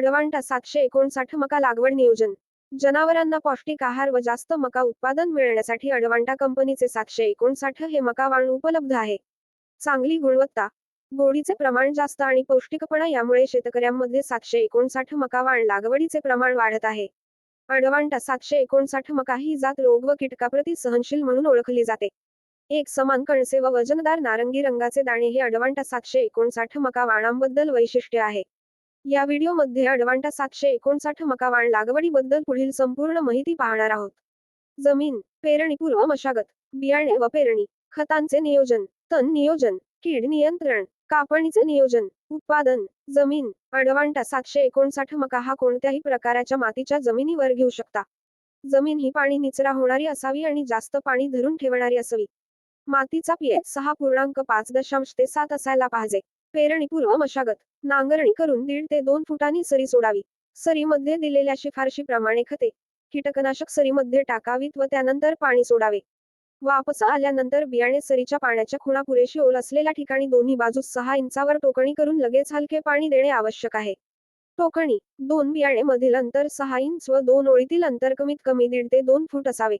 अडवांटा सातशे एकोणसाठ मका लागवड नियोजन. जनावरांना पौष्टिक आहार व जास्त मका उत्पादन मिळण्यासाठी अडवांटा कंपनीचे सातशे एकोणसाठ हे मका वाण उपलब्ध आहे. चांगली गुणवत्ता गोडीचे प्रमाण जास्त आणि पौष्टिकपणा यामुळे शेतकऱ्यांमध्ये सातशे एकोणसाठ मका वाण लागवडीचे प्रमाण वाढत आहे. अडवांटा सातशे एकोणसाठ मका ही जात रोग व कीटकाप्रती सहनशील म्हणून ओळखली जाते. एक समान कणसे व वजनदार नारंगी रंगाचे दाणे हे अडवांटा सातशे एकोणसाठ मका वाणांबद्दल वैशिष्ट्य आहे. या व्हिडिओमध्ये अडवांटा सातशे एकोणसाठ मका वाण लागवडीबद्दल पुढील संपूर्ण माहिती पाहणार आहोत. जमीन पेरणीपूर्व मशागत बियाणे व पेरणी खतांचे नियोजन तण नियोजन कीड नियंत्रण कापणीचे नियोजन उत्पादन जमीन अडवांटा सातशे एकोणसाठ मका हा कोणत्याही प्रकाराच्या मातीच्या जमिनीवर घेऊ शकता. जमीन ही पाणी निचरा होणारी असावी आणि जास्त पाणी धरून ठेवणारी असावी. मातीचा पीएच सहा पूर्णांक पाच दशांश ते सात असायला पाहिजे. पेरणीपूर्व मशागत नांगरणी करून दीड ते दोन फुटांनी सरी सोडावी. सरीमध्ये दिलेल्या शिफारशीप्रमाणे खते कीटकनाशक सरीमध्ये टाकावीत व त्यानंतर पाणी सोडावे. वापस आल्यानंतर बियाणे सरीच्या पाण्याच्या खुणा पुरेशी ओल असलेल्या ठिकाणी दोन्ही बाजूस सहा इंचावर टोकणी करून लगेच हलके पाणी देणे आवश्यक आहे. टोकणी दोन बियाणे मधील अंतर सहा इंच व दोन ओळीतील अंतर कमीत कमी दीड ते दोन फूट असावे.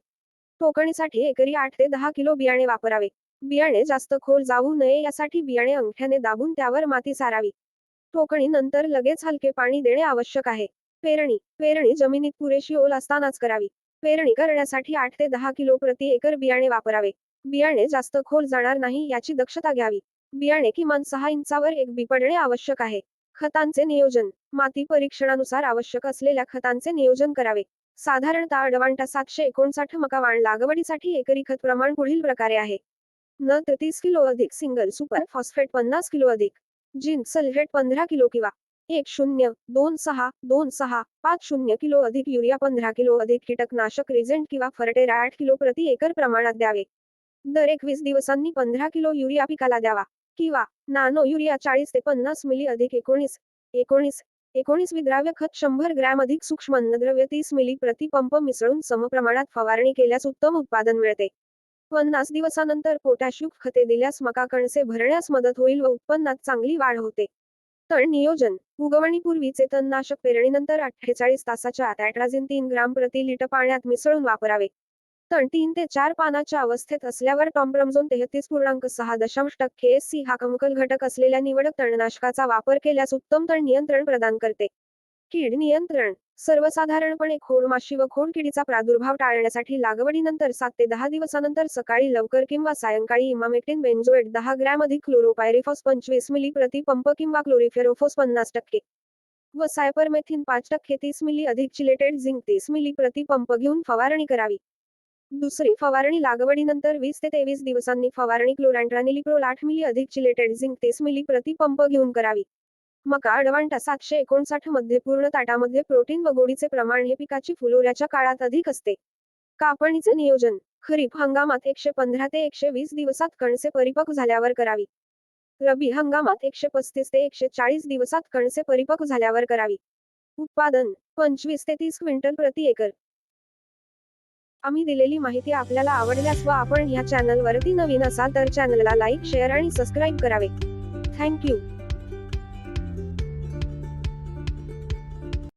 टोकणीसाठी एकरी आठ ते दहा किलो बियाणे वापरावे. बियाणे जास्त खोल जाऊ नये यासाठी बियाणे अंगठ्याने दाबून त्यावर माती सारावी. टोकणी नंतर लगेच हलके पाणी देणे आवश्यक आहे. पेरणी पेरणी जमिनीत पुरेशी ओल असतानाच करावी. पेरणी करण्यासाठी आठ ते दहा किलो प्रति एकर बियाणे वापरावे. बियाणे जास्त खोल जाणार नाही याची दक्षता घ्यावी. बियाणे किमान सहा इंचावर एक बी पडणे आवश्यक आहे. खतांचे नियोजन माती परीक्षणानुसार आवश्यक असलेल्या खतांचे नियोजन करावे. साधारणतः अडवांटा सातशे एकोणसाठ मका वाण लागवडीसाठी एकरी खत प्रमाण पुढील प्रकारे आहे. न तेहतीस तीस किलो अधिक सिंगल सुपर फॉस्फेट पन्नास किलो अधिक जिंक सल्फेट पंधरा किलो किंवा एक शून्य दोन सहा दोन सहा पाच शून्य किलो अधिक युरिया पंधरा किलो अधिक कीटकनाशक रिझेंट किंवा फर्टेरा आठ किलो प्रति एकर प्रमाणात द्यावे. दर एकवीस दिवसांनी पंधरा किलो युरिया पिकाला द्यावा किंवा नानो युरिया चाळीस ते पन्नास मिली अधिक एकोणीस एकोणीस एकोणीस विद्राव्य खत शंभर ग्रॅम अधिक सूक्ष्म अन्नद्रव्य तीस मिली प्रति पंप मिसळून समप्रमाणात फवारणी केल्यास उत्तम उत्पादन मिळते. पन्नास दिवसानंतर पोटॅशियुक्त खते दिल्यास मका कणसे भरण्यास मदत होईल व उत्पन्नात चांगली वाढ होते. तण नियोजन. उगवणीपूर्वीचे तणनाशक पेरणीनंतर अठ्ठेचाळीस तासाच्या आत तीन ग्राम प्रति लिटर पाण्यात मिसळून वापरावे. तण तीन ते चार पानाच्या अवस्थेत असल्यावर टॉम्प्रमजोन तेहतीस पूर्णांक सहा दशांश टक्के एस सी हा कमकल घटक असलेल्या निवडक तणनाशकाचा वापर केल्यास उत्तम तण नियंत्रण प्रदान करते. कीड नियंत्रण. सर्वसाधारणपणे खोडमाशी व खोडकिडीचा प्रादुर्भाव टाळण्यासाठी लागवडीनंतर सात ते दहा दिवसानंतर सकाळी लवकर किंवा सायंकाळी इमामेक्टिन बेंजोएट दहा ग्रॅम अधिक क्लोरोपायरिफॉस पंचवीस मिली प्रति पंप किंवा क्लोरिफेरोफोस पन्नास टक्के व सायपरमेथिन पाच टक्के तीस मिली अधिक चिलेटेड झिंक तीस मिली प्रति पंप घेऊन फवारणी करावी. दुसरी फवारणी लागवडीनंतर वीस ते तेवीस दिवसांनी फवारणी क्लोरँट्रानिलिप्रोल आठ मिली अधिक चिलेटेड झिंक तीस मिली प्रति पंप घेऊन करावी. मका अडवांटा सातशे एकोणसाठमध्ये पूर्ण ताटामध्ये प्रोटीन व गोडीचे प्रमाण हे पिकाची फुलोऱ्याच्या काळात अधिक असते. कापणीचे नियोजन खरीप हंगामात एकशे पंधरा ते एकशे वीस दिवसात कणसे परिपक्व झाल्यावर करावी. रबी हंगामात एकशे पस्तीस ते एकशे चाळीस दिवसात कणसे परिपक्व झाल्यावर करावी. उत्पादन पंचवीस ते तीस क्विंटल प्रति एकर. आम्ही दिलेली माहिती आपल्याला आवडल्यास व आपण ह्या चॅनल वरती नवीन असाल तर चॅनलला लाईक शेअर आणि सबस्क्राईब करावे. Thank you